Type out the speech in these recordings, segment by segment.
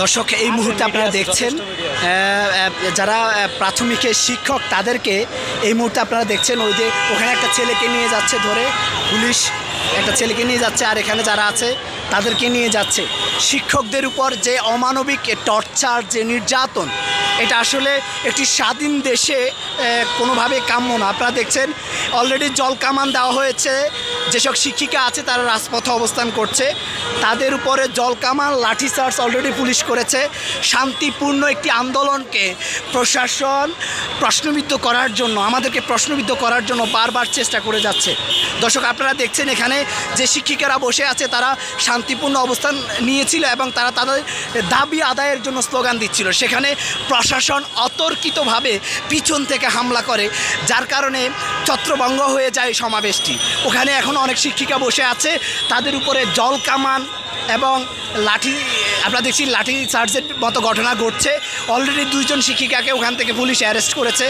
দর্শক এই মুহূর্তে আপনারা দেখছেন যারা প্রাথমিকের শিক্ষক তাদেরকে এই মুহূর্তে আপনারা দেখছেন ওই যে ওখানে একটা ছেলেকে নিয়ে যাচ্ছে ধরে পুলিশ একটা ছেলেকে নিয়ে যাচ্ছে আর এখানে যারা আছে তাদেরকে নিয়ে যাচ্ছে। শিক্ষকদের উপর যে অমানবিক টর্চার যে নির্যাতন এটা আসলে একটি স্বাধীন দেশে কোনোভাবে কাম্য না। আপনারা দেখছেন অলরেডি জল কামান দেওয়া হয়েছে যেসব শিক্ষিকা আছে, তারা রাজপথে অবস্থান করছে। তাদের উপরে জল কামান লাঠিচার্জ অলরেডি পুলিশ করেছে। শান্তিপূর্ণ একটি আন্দোলনকে প্রশাসন প্রশ্নবিদ্ধ করার জন্য, আমাদেরকে প্রশ্নবিদ্ধ করার জন্য বারবার চেষ্টা করে যাচ্ছে। দর্শক, আপনারা দেখছেন এখানে যে শিক্ষিকারা বসে আছে, তারা শান্তিপূর্ণ অবস্থান নিয়েছিল এবং তারা তাদের দাবি আদায়ের জন্য স্লোগান দিচ্ছিল। সেখানে প্রশাসন অতর্কিতভাবে পিছন থেকে হামলা করে, যার কারণে ছত্রভঙ্গ হয়ে যায় সমাবেশটি। ওখানে এখন অনেক শিক্ষিকা বসে আছে। তাদের উপরে জল কামান এবং লাঠি, আমরা দেখছি লাঠি চার্জের মতো ঘটনা ঘটছে। অলরেডি দুইজন শিক্ষিকাকে ওখান থেকে পুলিশ অ্যারেস্ট করেছে,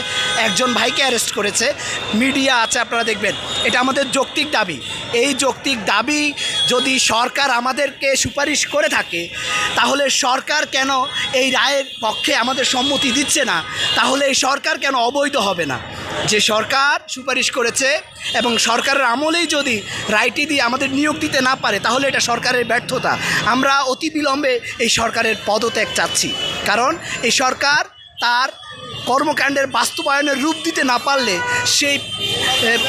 একজন ভাইকে অ্যারেস্ট করেছে। মিডিয়া আছে, আপনারা দেখবেন। এটা আমাদের যৌক্তিক দাবি। এই যৌক্তিক দাবি যদি সরকার আমাদেরকে সুপারিশ করে থাকে, তাহলে সরকার কেন এই রায়ের পক্ষে আমাদের সম্মতি দিচ্ছে না? তাহলে এই সরকার কেন অবৈধ হবে না? যে সরকার সুপারিশ করেছে এবং সরকারের আমলেই যদি রায়টি দিয়ে আমাদের নিয়োগ দিতে না পারে, তাহলে এটা সরকারের ব্যর্থতা। আমরা অতি বিলম্বে এই সরকারের পদত্যাগ চাচ্ছি। কারণ এই সরকার তার কর্মকাণ্ডের বাস্তবায়নের রূপ দিতে না পারলে সেই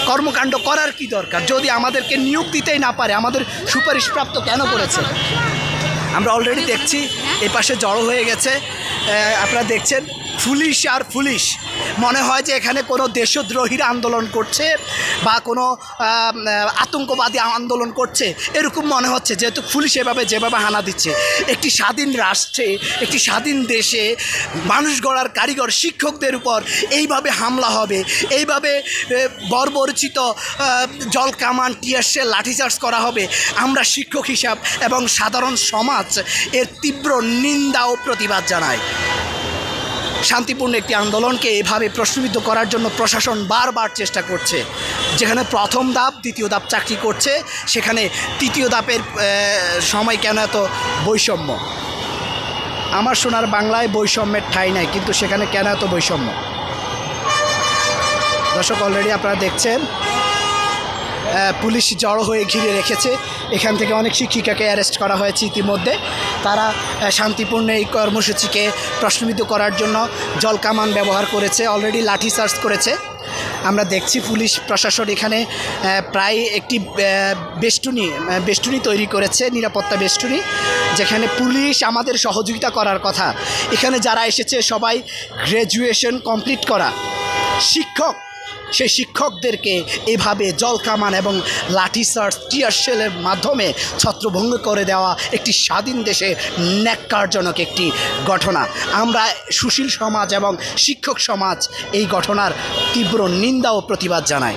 কর্মকাণ্ড করার কি দরকার? যদি আমাদেরকে নিয়োগ দিতেই না পারে, আমাদের সুপারিশপ্রাপ্ত কেন করেছে? আমরা অলরেডি দেখছি এই পাশে জড়ো হয়ে গেছে। আপনারা দেখছেন পুলিশ আর পুলিশ মনে হয় যে এখানে কোনো দেশদ্রোহীর আন্দোলন করছে বা কোনো আতঙ্কবাদী আন্দোলন করছে। এরকম মনে হচ্ছে যেহেতু পুলিশ এভাবে যেভাবে হানা দিচ্ছে। একটি স্বাধীন রাষ্ট্রে একটি স্বাধীন দেশে মানুষ গড়ার কারিগর শিক্ষকদের উপর এইভাবে হামলা হবে। এইভাবে বর্বরচিত জল কামান টিয়ারশেল লাঠিচার্জ করা হবে। আমরা শিক্ষক হিসাব এবং সাধারণ সমাজ এর তীব্র নিন্দা ও প্রতিবাদ জানায়। শান্তিপূর্ণ একটি আন্দোলনকে এভাবে প্রশ্নবিদ্ধ করার জন্য প্রশাসন বারবার চেষ্টা করছে। যেখানে প্রথম ধাপ দ্বিতীয় ধাপ চাকরি করছে সেখানে তৃতীয় আহ, সময় কেন এত বৈষম্য? আমার শোনার বাংলায় বৈষম্যের ঠাঁই নাই কিন্তু সেখানে কেন এত বৈষম্য? দর্শক অলরেডি আপনারা দেখছেন পুলিশ জড়ো হয়ে ঘিরে রেখেছে। এখান থেকে অনেক শিক্ষিকাকে অ্যারেস্ট করা হয়েছে ইতিমধ্যে। তারা শান্তিপূর্ণ এই কর্মসূচিকে প্রশ্নবিদ্ধ করার জন্য জলকামান ব্যবহার করেছে অলরেডি লাঠি চার্জ করেছে। আমরা দেখছি পুলিশ প্রশাসন এখানে প্রায় একটি বেষ্টনী বেষ্টনী তৈরি করেছে, নিরাপত্তা বেষ্টনী, যেখানে পুলিশ আমাদের সহযোগিতা করার কথা। এখানে যারা এসেছে, সবাই গ্র্যাজুয়েশন কমপ্লিট করা। শিক্ষক সেই শিক্ষকদেরকে এভাবে জল কামান এবং লাঠি চার্জ টিয়ার সেলের মাধ্যমে ছত্রভঙ্গ করে দেওয়া একটি স্বাধীন দেশে ন্যাক্কারজনক একটি ঘটনা। আমরা সুশীল সমাজ এবং শিক্ষক সমাজ এই ঘটনার তীব্র নিন্দা ও প্রতিবাদ জানাই।